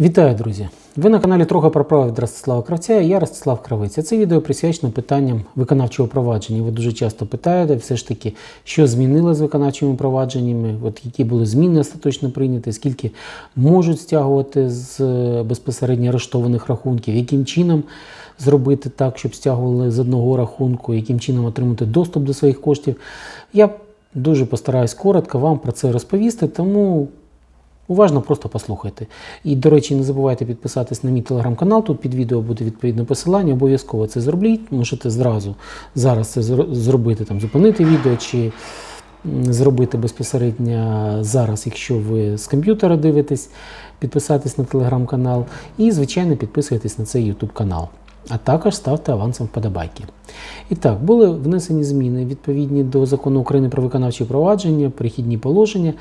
Вітаю, друзі! Ви на каналі Трохи про право від Ростислава Кравця я Ростислав Кравець. Це відео присвячено питанням виконавчого провадження. Ви дуже часто питаєте, все ж таки, що змінило з виконавчими провадженнями, от які були зміни остаточно прийняті, скільки можуть стягувати з е, безпосередньо арештованих рахунків, яким чином зробити так, щоб стягували з одного рахунку, яким чином отримати доступ до своїх коштів. Я дуже постараюсь коротко вам про це розповісти, тому Уважно просто послухайте. І, до речі, не забувайте підписатись на мій телеграм-канал. Тут під відео буде відповідне посилання. Обов'язково це зробіть. Можете зразу зараз це зробити, там, зупинити відео чи зробити безпосередньо зараз, якщо ви з комп'ютера дивитесь, підписатись на телеграм-канал. І, звичайно, підписуйтесь на цей YouTube канал. А також ставте авансом вподобайки. І так, були внесені зміни відповідні до закону України про виконавчі провадження, перехідні положення,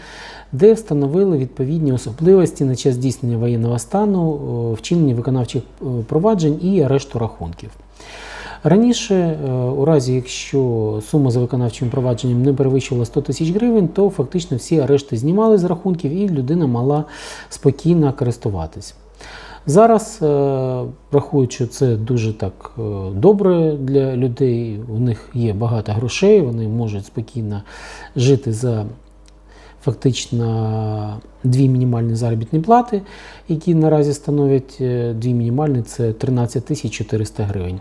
де встановили відповідні особливості на час здійснення воєнного стану, вчинення виконавчих е, проваджень і арешту рахунків. Раніше, е, у разі якщо сума за виконавчим провадженням не перевищувала 100 тисяч гривень, то фактично всі арешти знімали з рахунків і людина мала спокійно користуватись. Зараз е, рахують, що це дуже так е, добре для людей. У них є багато грошей, вони можуть спокійно жити за фактично дві мінімальні заробітні плати, які наразі становлять е, дві мінімальні це 13 тисяч 400 гривень.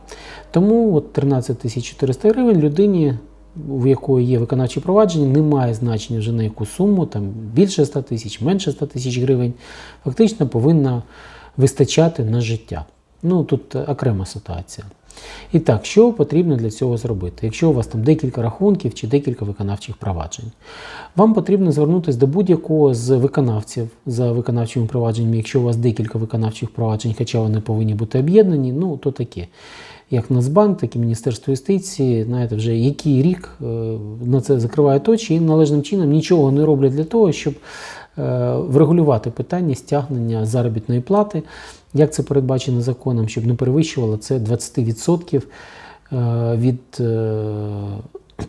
Тому от 13 тисяч 400 гривень людині. У якої є виконавче провадження, не має значення вже на яку суму, там більше 100 тисяч, менше 100 тисяч гривень, фактично повинна вистачати на життя. Ну тут окрема ситуація. І так, що потрібно для цього зробити? Якщо у вас там декілька рахунків чи декілька виконавчих проваджень, вам потрібно звернутися до будь-якого з виконавців за виконавчими провадженнями. Якщо у вас декілька виконавчих проваджень, хоча вони повинні бути об'єднані, ну то таке. Як Нацбанк, так і Міністерство юстиції, знаєте, вже який рік е, на це закривають очі і належним чином нічого не роблять для того, щоб е, врегулювати питання стягнення заробітної плати, як це передбачено законом, щоб не перевищувало це 20% е, від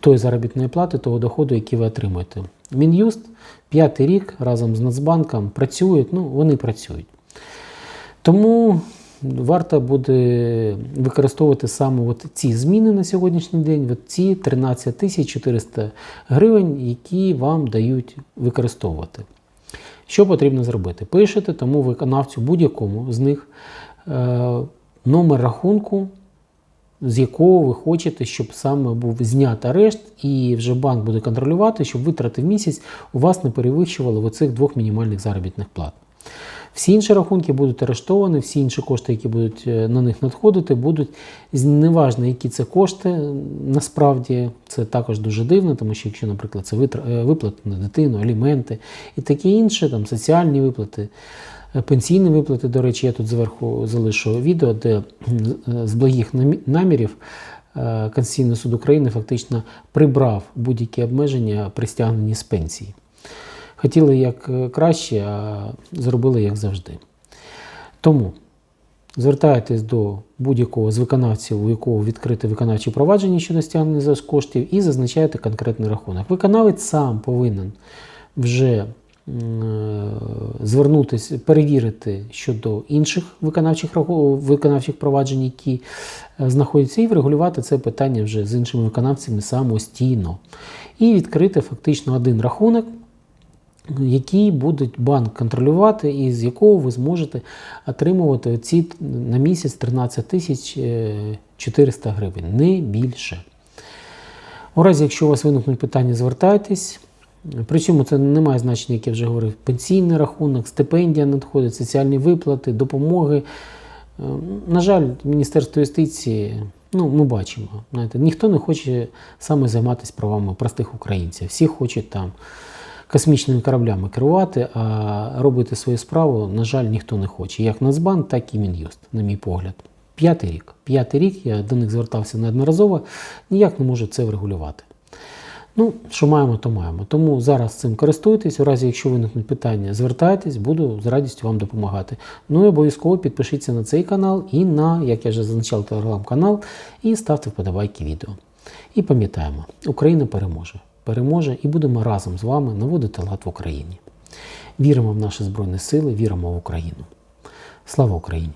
тої заробітної плати, того доходу, який ви отримуєте. Мін'юст п'ятий рік разом з Нацбанком працюють, ну вони працюють. Тому варто буде використовувати саме от ці зміни на сьогоднішній день, от ці 13 тисяч 400 гривень, які вам дають використовувати. Що потрібно зробити? Пишете тому виконавцю будь-якому з них е, номер рахунку, з якого ви хочете, щоб саме був знят арешт, і вже банк буде контролювати, щоб витрати в місяць у вас не перевищували оцих двох мінімальних заробітних плат. Всі інші рахунки будуть арештовані, всі інші кошти, які будуть е, на них надходити, будуть неважно, які це кошти. Насправді це також дуже дивно, тому що якщо, наприклад, це е, виплати на дитину, аліменти і таке інше, там соціальні виплати, е, пенсійні виплати. До речі, я тут зверху залишу відео, де з благих намірів Конституційний суд України фактично прибрав будь-які обмеження при стягненні з пенсії. Хотіли як е, краще, а зробили як завжди. Тому звертайтесь до будь-якого з виконавців, у якого відкрите виконавче провадження щодо стягнення за коштів, і зазначаєте конкретний рахунок. Виконавець сам повинен вже е, звернутися, перевірити щодо інших виконавчих, виконавчих проваджень, які е, знаходяться, і врегулювати це питання вже з іншими виконавцями самостійно. І відкрити фактично один рахунок, який буде банк контролювати, і з якого ви зможете отримувати ці на місяць 13 тисяч е, 400 гривень, не більше. У разі, якщо у вас виникнуть питання, звертайтесь. При цьому це не має значення, як я вже говорив, пенсійний рахунок, стипендія надходить, соціальні виплати, допомоги. Е, На жаль, Міністерство юстиції, ну, ми бачимо, знаєте, ніхто не хоче саме займатися правами простих українців. Всі хочуть там космічними кораблями керувати, а робити свою справу, на жаль, ніхто не хоче. Як Нацбанк, так і Мін'юст, на мій погляд. П'ятий рік. П'ятий рік я до них звертався неодноразово, ніяк не можу це врегулювати. Ну, що маємо, то маємо. Тому зараз цим користуйтесь. У разі, якщо виникнуть питання, звертайтесь, буду з радістю вам допомагати. Ну і обов'язково підпишіться на цей канал і на, як я вже зазначав, телеграм-канал, і ставте вподобайки відео. І пам'ятаємо, Україна переможе. Переможе і будемо разом з вами наводити лад в Україні. Віримо в наші Збройні Сили, віримо в Україну. Слава Україні!